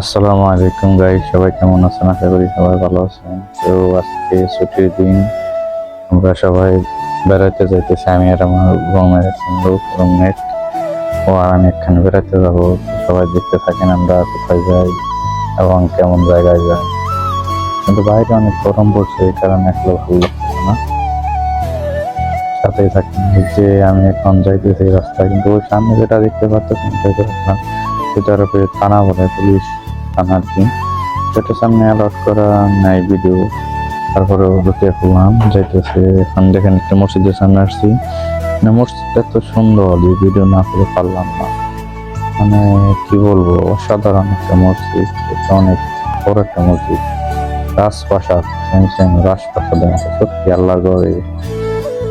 আসসালামু আলাইকুম গাইস সবাই কেমন আছেন? আশা করি সবাই ভালো আছেন। তো আজকে ছুটির দিন, আমরা সবাই বেড়াতে যাইতেছি। আমি আর আমার রুমের লোক রুমমেট ও আর আমি এখানে বেড়াতে যাব। সবাই দেখতে থাকেন আমরা কোথায় যাই এবং কেমন জায়গায় যাই। কিন্তু বাইরে অনেক গরম পড়ছে, এই কারণে একলা ভালো লাগছে না। সাথেই এই যে আমি এখন যাইতেছি রাস্তায়, কিন্তু ওই সামনে যেটা দেখতে পাচ্ছেন, সেটা উপরে থানা বলে, পুলিশ। থানা আর কি। সেটা সামনে অ্যালাউট করা নাই ভিডিও তারপরে ঢুকে পড়লাম। যাইতেছে এখন দেখেন একটা মসজিদের সামনে আসছি। মানে মসজিদটা তো সুন্দর যে ভিডিও না করে পারলাম না। মানে কি বলব, অসাধারণ একটা মসজিদ অনেক বড় একটা মসজিদ। রাজপ্রাসাদ, সেম সেম রাজপ্রাসাদের মতো। সত্যি আল্লাহর গড়ে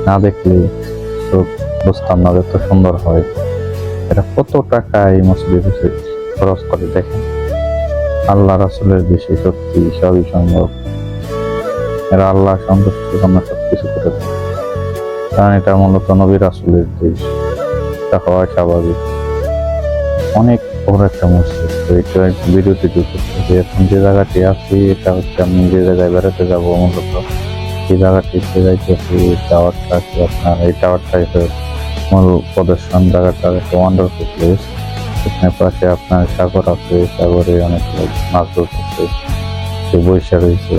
না দেখলে তো বুঝতাম না এত সুন্দর হয়। এটা কত টাকা এই মসজিদে খরচ করে দেখেন। আল্লাহ রাসুলের বেশি সত্যি সবই সম্ভব। এরা আল্লাহ সন্তুষ্টির জন্য সব কিছু করে দেয় কারণ এটা মূলত নবী রাসুলের দেশ। এটা হওয়া স্বাভাবিক। অনেক বড় একটা মসজিদ। তো এটা বিরতি করতেছে এখন যে জায়গাটি আছি, এটা হচ্ছে আমি যে জায়গায় বেড়াতে যাব মূলত সেই এই জায়গাটিতে যাইতেছি টাওয়ারটা কি আপনার? এই টাওয়ারটা মূল প্রদর্শন জায়গাটা একটা ওয়ান্ডারফুল প্লেস পাশে আপনার সাগর আছে, সাগরে অনেক লোক, মাছ ধরতেছে কেউ বৈশা রয়েছে।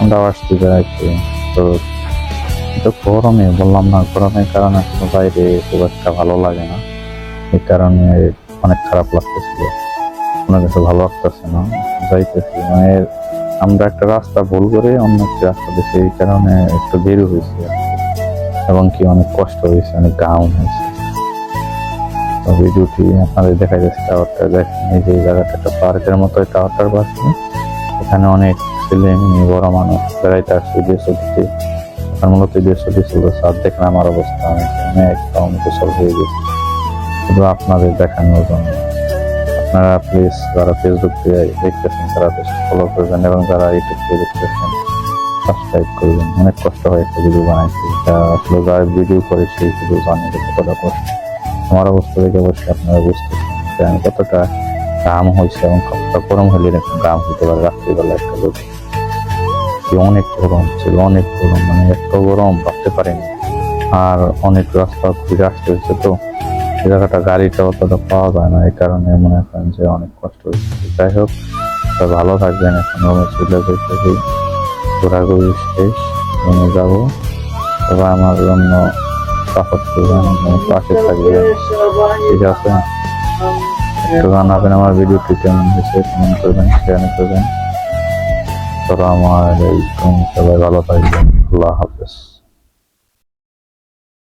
আমরা আসছি বেড়াইতে তো তো গরমে, বললাম না, গরমের কারণে কোনো বাইরে খুব একটা ভালো লাগে না। এই কারণে অনেক খারাপ লাগতেছিল। কোনো কিছু ভালো লাগতেছে না। যাইতেছি মানে আমরা একটা রাস্তা ভুল করে অন্য একটা রাস্তা দিয়েছি, এই কারণে একটু দেরি হয়েছে। এবং কি অনেক কষ্ট হয়েছে, অনেক গাউন হয়েছে। ভিডিওটি আপনাদের দেখা যাচ্ছে টাওয়ারটা দেখেন, এই যে জায়গাটা একটা পার্কের মতো টাওয়ারটার পাশে এখানে অনেক ছেলে মেয়ে, বড় মানুষ বেড়াইতে আসছে দেশ দিতে এখন মূলত দেশ ছিল স্যার দেখেন আমার অবস্থা। আমি একদম গোসল হয়ে গেছি। শুধু আপনাদের দেখানোর জন্য। আপনারা প্লিজ যারা ফেসবুক দিয়ে দেখতেছেন, তারা ফলো করবেন এবং যারা ইউটিউব দিয়ে দেখতেছেন সাবস্ক্রাইব করবেন। অনেক কষ্ট হয় একটা ভিডিও বানাইতে। এটা আসলে যারা ভিডিও করে সেই ভিডিও জানে যে কতটা কষ্ট। আমার অবস্থা দেখে অবশ্যই আপনারা বুঝতেছেন যে আমি কতটা ঘাম হয়েছে এবং কতটা গরম হলে এরকম হতে পারে রাত্রিবেলা একটা কি অনেক গরম ছিল অনেক গরম মানে এত গরম, ভাবতে পারিনি। আর অনেক রাস্তা ঘুরে আসতে হয়েছে তো এই জায়গাটা গাড়িটা অতটা পাওয়া যায় না, এই কারণে মনে করেন যে অনেক কষ্ট হয়েছে যাই হোক ভালো থাকবেন, এখন ঘোরাঘুরি শেষ যাব। সবাই আমার জন্য সাপোর্ট করবেন পাশে থাকবেন। ঠিক আছে? একটু জানাবেন আমার ভিডিওটি কেমন হয়েছে কমেন্ট করবেন শেয়ার করবেন। আসসালামু আলাইকুম, সবাই ভালো থাকবেন। আল্লাহ হাফেজ।